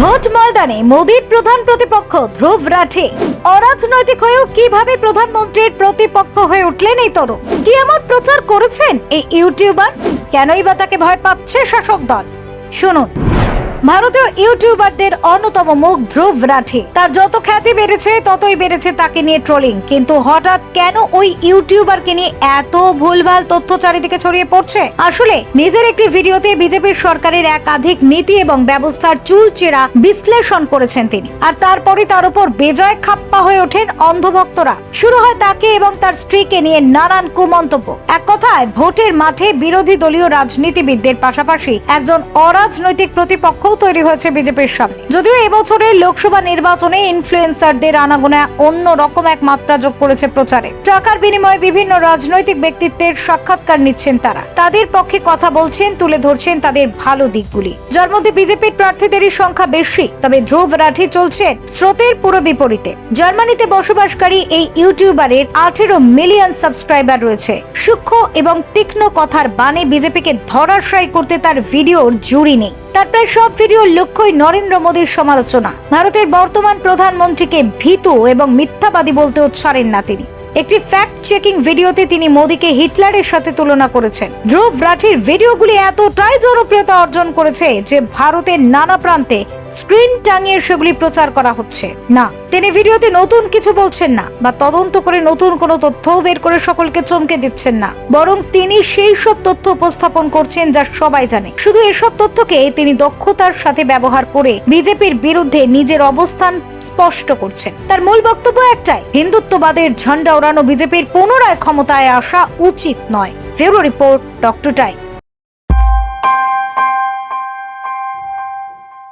Vote ময়দানে মোদীর প্রধান প্রতিপক্ষ ধ্রুব রাঠে। অরাজনৈতিক হয়েও কীভাবে প্রধানমন্ত্রীর প্রতিপক্ষ হয়ে উঠলেন এই তরুণ? কি এমন প্রচার করেছেন এই ইউটিউবার? কেনই বা তাকে ভয় পাচ্ছে শাসক দল? শুনুন। ভারতীয় ইউটিউবারদের অন্যতম মুখ ধ্রুব রাঠে। তার যত খ্যাতি বেড়েছে, ততই বেড়েছে তাকে নিয়ে ট্রোলিং। কিন্তু হঠাৎ কেন ওই ইউটিউবারকে নিয়ে এত ভুলভাল তথ্য চারিদিকে ছড়িয়ে পড়ছে? আসলে, নিজের একটি ভিডিওতে বিজেপির সরকারের একাধিক নীতি এবং ব্যবস্থার চুলচেরা বিশ্লেষণ করেছেন তিনি। আর তারপরে তার উপর বেজয় খাপ্পা হয়ে ওঠেন অন্ধভক্তরা। শুরু হয় তাকে এবং তার স্ত্রীকে নিয়ে নানান কুমন্তব্য। এক কথায়, ভোটের মাঠে বিরোধী দলীয় রাজনীতিবিদদের পাশাপাশি একজন অরাজনৈতিক প্রতিপক্ষও তৈরি হয়েছে বিজেপির সামনে। যদিও এবছরের লোকসভা নির্বাচনে ইনফ্লুয়েন্সারদের আনাগোনা অন্য রকম এক মাত্রা যোগ করেছে প্রচারে। টাকার বিনিময়ে বিভিন্ন রাজনৈতিক ব্যক্তিত্বের সাক্ষাৎকার নিচ্ছেন তারা। তাদের পক্ষে কথা বলছেন, তুলে ধরছেন তাদের ভালো দিকগুলি। যার মধ্যে বিজেপির প্রার্থীদেরই সংখ্যা বেশি, তবে ধ্রুব রাঠি চলছে স্রোতের পুরো বিপরীতে। জার্মানিতে বসবাসকারী এই ইউটিউবারের আঠেরো মিলিয়ন সাবস্ক্রাইবার রয়েছে। সূক্ষ্ম এবং তীক্ষ্ণ কথার বানে বিজেপিকে ধরাশায়ী করতে তার ভিডিওর জুড়ি নেই। তার প্রায় সব ভিডিওর লক্ষ্যই নরেন্দ্র মোদীর সমালোচনা। ভারতের বর্তমান প্রধানমন্ত্রীকে ভীতু এবং মিথ্যাবাদী বলতেও ছাড়েন না তিনি। একটি ফ্যাক্ট চেকিং ভিডিওতে তিনি মোদীকে হিটলারের সাথে তুলনা করেছেন। ধ্রুব রাঠির ভিডিওগুলি এতটাই জনপ্রিয়তা অর্জন করেছে যে ভারতের নানা প্রান্তে স্ক্রিন টাঙিয়ে সেগুলি প্রচার করা হচ্ছে। না তিনি ভিডিওতে নতুন কিছু বলছেন না বা তদন্ত করে নতুন কোনো তথ্যও বের করে সকলকে চমকে দিচ্ছেন না। বরং তিনি সেই সব তথ্য উপস্থাপন করছেন যা সবাই জানে। শুধু এসব তথ্যকে তিনি দক্ষতার সাথে ব্যবহার করে বিজেপির বিরুদ্ধে নিজের অবস্থান স্পষ্ট করছেন। তার মূল বক্তব্য একটাই, হিন্দুত্ববাদের ঝান্ডা ওড়ানো বিজেপির পুনরায় ক্ষমতায় আসা উচিত নয়। ফেরো রিপোর্ট ডক্টর টাইম।